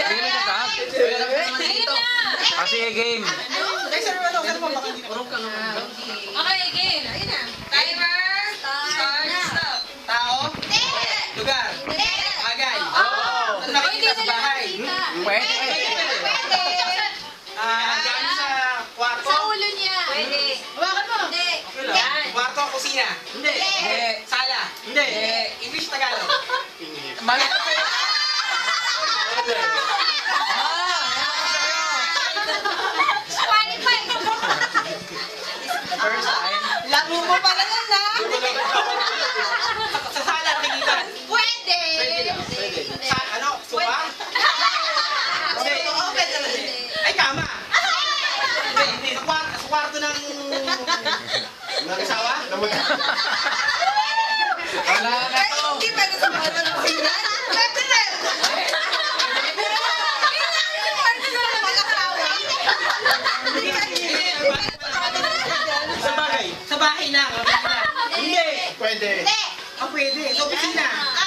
Sige na ka. Ayun na. Ah, sige, game. Okay, game. Timer. Start. Stop. Tao? Lugar? Bagay? Ano nakikita sa bahay? Pwede. Ah, gaano sa kwarto? Sa ulo niya. Pwede. Hawakan mo. Hindi. Okay lang. Kwarto, kusina? Hindi. Hindi. Sala? Hindi. English, Tagalog? Mali. Qualified. First time. Labo mo pala yan, ha? Sa sala nakikita? Pwede. Pwede. Sa ano? Supa? Hindi. Ay, kama! Hindi, hindi. Sa kwarto, sa kwarto ng... Mag-asawa? Wala na to. Hindi pwede sa mga ng kusina. Pwede rin. Sa bahay lang. Sa bahay lang. Hindi. Pwede. Ah, pwede. Sa opisina. Ah,